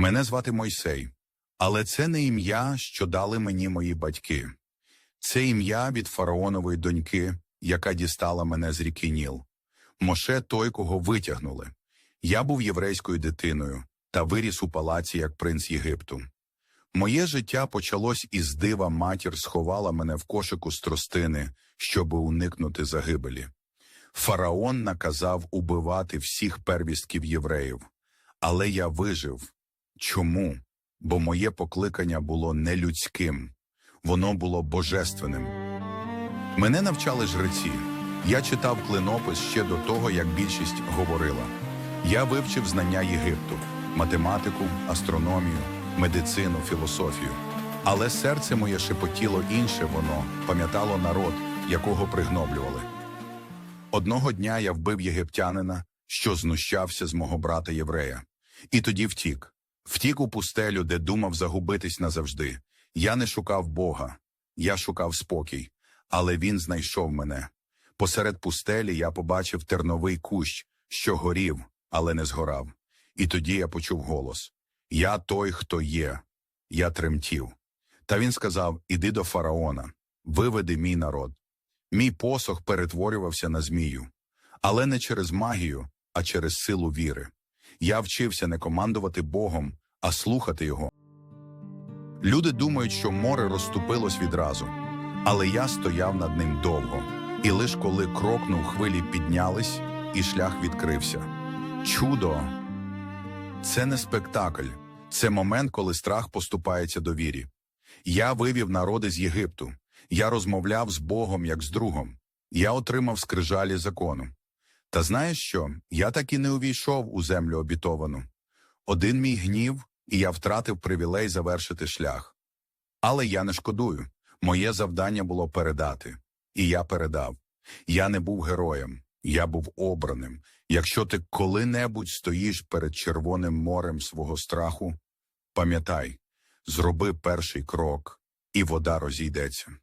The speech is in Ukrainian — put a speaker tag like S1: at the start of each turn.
S1: Мене звати Мойсей, але це не ім'я, що дали мені мої батьки. Це ім'я від фараонової доньки, яка дістала мене з ріки Ніл. Моше той, кого витягнули. Я був єврейською дитиною та виріс у палаці як принц Єгипту. Моє життя почалось із дива матір сховала мене в кошику з тростини, щоби уникнути загибелі. Фараон наказав убивати всіх первістків євреїв, але я вижив. Чому? Бо моє покликання було не людським, воно було божественним. Мене навчали жреці. Я читав клинопис ще до того, як більшість говорила. Я вивчив знання Єгипту, математику, астрономію, медицину, філософію. Але серце моє шепотіло інше воно, пам'ятало народ, якого пригноблювали. Одного дня я вбив єгиптянина, що знущався з мого брата єврея. І тоді втік. Втік у пустелю, де думав загубитись назавжди. Я не шукав Бога, я шукав спокій, але він знайшов мене. Посеред пустелі я побачив терновий кущ, що горів, але не згорав. І тоді я почув голос Я той, хто є. Я тремтів. Та він сказав Іди до фараона, виведи мій народ. Мій посох перетворювався на змію, але не через магію, а через силу віри. Я вчився не командувати Богом, а слухати його. Люди думають, що море розступилось відразу, але я стояв над ним довго, і лиш коли крокнув, хвилі піднялись, і шлях відкрився. Чудо це не спектакль, це момент, коли страх поступається довірі. Я вивів народи з Єгипту, я розмовляв з Богом як з другом, я отримав скрижалі закону. Та знаєш що? Я так і не увійшов у землю обітовану. Один мій гнів, і я втратив привілей завершити шлях. Але я не шкодую. Моє завдання було передати. І я передав. Я не був героєм, я був обраним. Якщо ти коли-небудь стоїш перед Червоним морем свого страху, пам'ятай, зроби перший крок, і вода розійдеться.